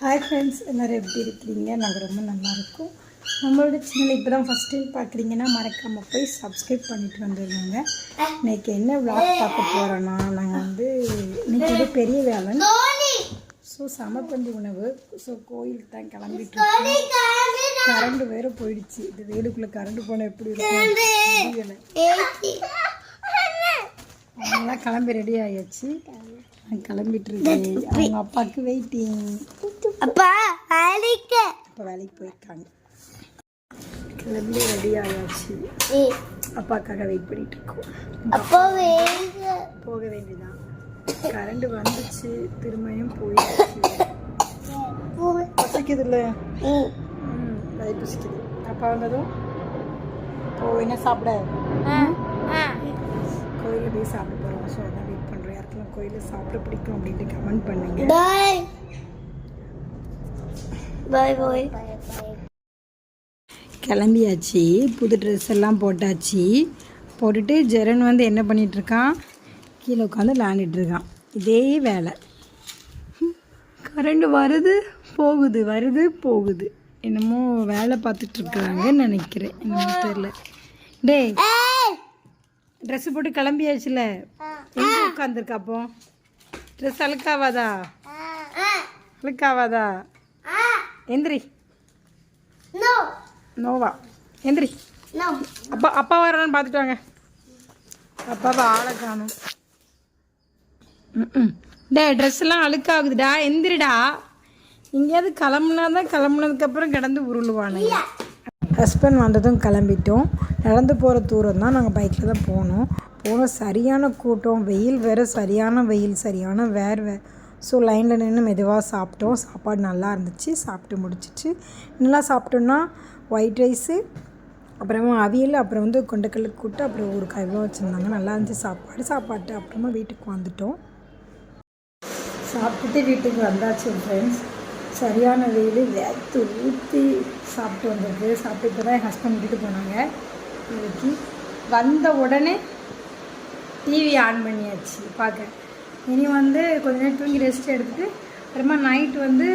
Hi friends எல்லோரும் எப்படி இருக்கிறீங்க? நாங்கள் ரொம்ப நல்லாயிருக்கும் நம்மளோட சேனல் இப்போ தான் ஃபஸ்ட் டைம் பார்க்குறீங்கன்னா மறக்காமல் போய் சப்ஸ்கிரைப் பண்ணிட்டு வந்துடுவாங்க இன்னைக்கு என்ன விளாக் பார்க்க போகிறோன்னா நாங்கள் வந்து இன்றைக்கி வந்து பெரிய வேலை ஸோ சமப்பந்தி உணவு. ஸோ கோயிலுக்கு தான் கிளம்பிட்டு இருக்கோம். கரண்ட் வேற போயிடுச்சு. இந்த வேலுக்குள்ளே கரண்ட் போனால் எப்படி இருக்கும்? தெரியல. அவங்களாம் கிளம்பி ரெடி ஆயாச்சு. நான் கிளம்பிட்டு இருக்கேன். அவங்க அப்பாவுக்கு வெயிட்டிங் அப்பா அழிக்க அப்போ வேலைக்கு போயிருக்காங்க. கிளம்பி ரெடி ஆயாச்சு. அப்பாக்காக வெயிட் பண்ணிட்டு இருக்கோம். அப்பா போக வேண்டியதான் கரண்ட் வந்துச்சு திரும்பியும் போயிடுச்சு பசிக்குது இல்லை வயிறு பசிக்குது. அப்பா வந்ததும் ஓ என்ன சாப்பிட? கோயிலில் போய் சாப்பிட போகிறோம் ஸோ அதான் வெயிட் பண்ணுறோம் யாருக்கெல்லாம் கோயிலில் சாப்பிட பிடிக்கும் அப்படின்ட்டு கமெண்ட் பண்ணுங்க. பாய் பாய் பாய் கிளம்பியாச்சு. புது ட்ரெஸ் எல்லாம் போட்டாச்சு. போட்டுட்டு ஜெரன் வந்து என்ன பண்ணிட்டு இருக்கான் கீழே உட்காந்து விளாண்டுட்டு இருக்கான் இதே வேலை. கரண்ட் வருது போகுது வருது போகுது. என்னமோ வேலை பார்த்துட்டு இருக்காங்கன்னு நினைக்கிறேன். என்னமோ தெரியல. டேய் ட்ரெஸ் போட்டு கிளம்பியாச்சுல. எங்கே உட்காந்துருக்க அப்போ? ட்ரெஸ் அழுக்காவாதா? அழுக்காவாதா? எந்திரி. நோவா. எந்திரி. அப்பா அப்பா வரான்னு பார்த்துட்டு வாங்க. அப்பாவை ஆளை காணும். டே ட்ரெஸ் எல்லாம் அழுக்காகுதுடா. எந்திரிடா. எங்கேயாவது கிளம்புனா தான் கிளம்புனதுக்கப்புறம் கிடந்து உருளுவானுங்க ஹஸ்பண்ட் வந்ததும் கிளம்பிட்டோம். நடந்து போகிற தூரம் தான் நாங்கள் பைக்கில் தான் போனோம். போனோம் சரியான கூட்டம். வெயில் வேறு சரியான வெயில் சரியான வேர்வை. ஸோ லைனில் நின்று மெதுவாக சாப்பிட்டோம். சாப்பாடு நல்லா இருந்துச்சு. சாப்பிட்டு முடிச்சிச்சு நல்லா சாப்பிட்டோன்னா ஒயிட் ரைஸு அப்புறமா அவியல் அப்புறம் வந்து கொண்டக்கடலை கூட்டு அப்புறம் ஒரு இவ்வளோ வச்சுருந்தாங்க. நல்லா இருந்துச்சு சாப்பாடு. சாப்பாட்டு அப்புறமா வீட்டுக்கு வந்துட்டோம். சாப்பிட்டுட்டு வீட்டுக்கு வந்தாச்சு ஃப்ரெண்ட்ஸ் சரியான வெயில் வேத்து ஊற்றி சாப்பிட்டு வந்திருக்கு. சாப்பிட்டு இப்போ தான் என் ஹஸ்பண்ட் வீட்டுக்கு போனாங்க. இன்னைக்கு வந்த உடனே டிவி ஆன் பண்ணியாச்சு. பார்க்க. இனி வந்து கொஞ்ச நேரம் தூங்கி ரெஸ்ட் எடுத்துட்டு அப்புறமா நைட் வந்து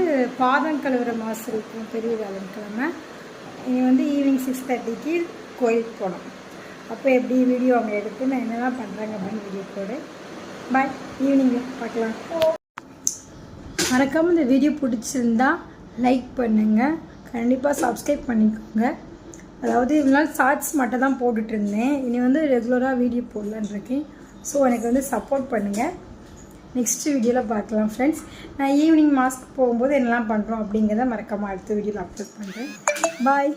பாதம் கழுவுற மாதம் இருக்கும் பெரிய வியாழக்கிழமை. இனி வந்து ஈவினிங் சிக்ஸ் தேர்ட்டிக்கு கோயிலுக்கு போனோம் அப்போ எப்படி வீடியோ அவங்க எடுத்து நான் என்னெல்லாம் பண்ணுறாங்க அப்படின்னு வீடியோ போடு. பாய் ஈவினிங்கில் பார்க்கலாம். மறக்காமல் இந்த வீடியோ பிடிச்சிருந்தா லைக் பண்ணுங்கள் கண்டிப்பாக சப்ஸ்கிரைப் பண்ணிக்கோங்க. அதாவது இவ்வளோ நாள் ஷார்ட்ஸ் மட்டும் தான் போட்டுட்ருந்தேன் இனி வந்து ரெகுலராக வீடியோ போடலான் இருக்கேன். ஸோ எனக்கு வந்து சப்போர்ட் பண்ணுங்கள் நெக்ஸ்ட் வீடியோவில் பார்க்கலாம் ஃப்ரெண்ட்ஸ் நான் ஈவினிங் மாஸ்க் போகும்போது என்னெல்லாம் பண்ணுறோம் அப்படிங்கிறத மறக்காமல் அடுத்த வீடியோவில் அப்லோட் பண்ணுறேன் பாய்